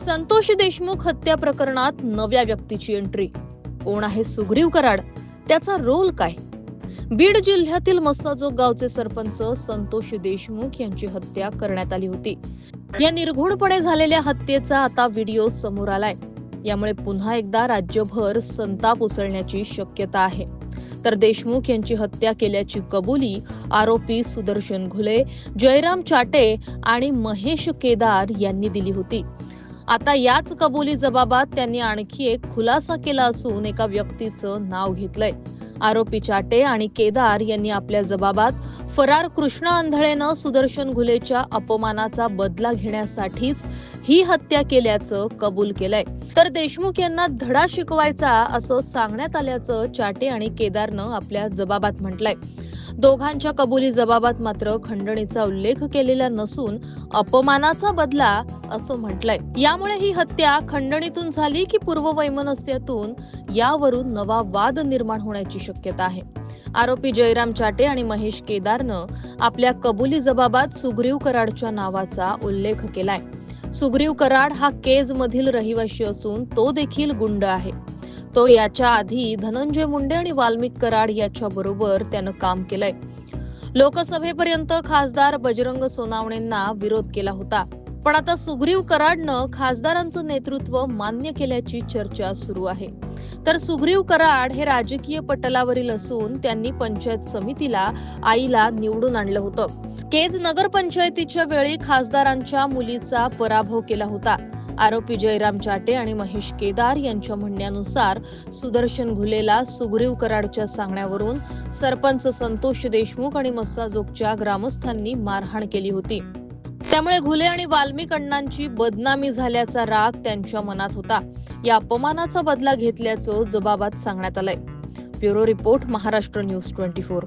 संतोष देशमुख हत्या प्रकरणात नव्या व्यक्तीची एंट्री कोण आहे सुग्रीव कराड? त्याचा रोल काय? बीड जिल्ह्यातील मस्साजोग गावचे सरपंच संतोष देशमुख यांची हत्या करण्यात आली होती. या निर्घुणपणे झालेल्या हत्येचा आता व्हिडिओ समोर आलाय. यामुळे पुन्हा एकदा राज्यभर संताप उसळण्याची शक्यता आहे. तर देशमुख यांची हत्या केल्याची कबुली आरोपी सुदर्शन घुले जयराम चाटे आणि महेश केदार यांनी दिली होती. आता याच कबुली जबाबात त्यांनी आणखी एक खुलासा केला असून एका व्यक्तीचं नाव घेतलंय. आरोपी चाटे आणि केदार यांनी आपल्या जबाबात फरार कृष्णा आंधळेनं सुदर्शन घुलेच्या अपमानाचा बदला घेण्यासाठीच ही हत्या केल्याचं कबूल केलंय. तर देशमुख यांना धडा शिकवायचा असं सांगण्यात आल्याचं चाटे आणि केदारनं आपल्या जबाबात म्हटलंय. दोघांच्या कबुली जबाबात मात्र खंडणीचा उल्लेख केलेला नसून अपमानाचा बदला असं म्हटलंय. यामुळे ही हत्या खंडणीतून झाली की पूर्ववैमनस्यातून यावरून नवा वाद निर्माण होण्याची शक्यता आहे. आरोपी जयराम चाटे आणि महेश केदारनं आपल्या कबुली जबाबात सुग्रीव कराडच्या नावाचा उल्लेख केलाय. सुग्रीव कराड हा केज मधील रहिवाशी असून तो देखील गुंड आहे. तो याच्या आधी धनंजय मुंडे आणि वाल्मिक कराड याच्या बरोबर त्यानं काम केलंय. लोकसभेपर्यंत खासदार बजरंग सोनावणेंना विरोध केला होता. पण आता सुग्रीव कराडनं खासदारांचं नेतृत्व मान्य केल्याची चर्चा सुरू आहे. तर सुग्रीव कराड हे राजकीय पटलावरील असून त्यांनी पंचायत समितीला आईला निवडून आणलं होतं. केज नगरपंचायतीच्या वेळी खासदारांच्या मुलीचा पराभव केला होता. आरोपी जयराम चाटे आणि महेश केदार यांच्या म्हणण्यानुसार सुदर्शन घुलेला सुग्रीव कराडच्या सांगण्यावरून सरपंच संतोष देशमुख आणि मस्साजोगच्या ग्रामस्थांनी मारहाण केली होती. त्यामुळे घुले आणि वाल्मिक अण्णांची बदनामी झाल्याचा राग त्यांच्या मनात होता. या अपमानाचा बदला घेतल्याचं जबाबात सांगण्यात आलंय. Bureau report Maharashtra news twenty four.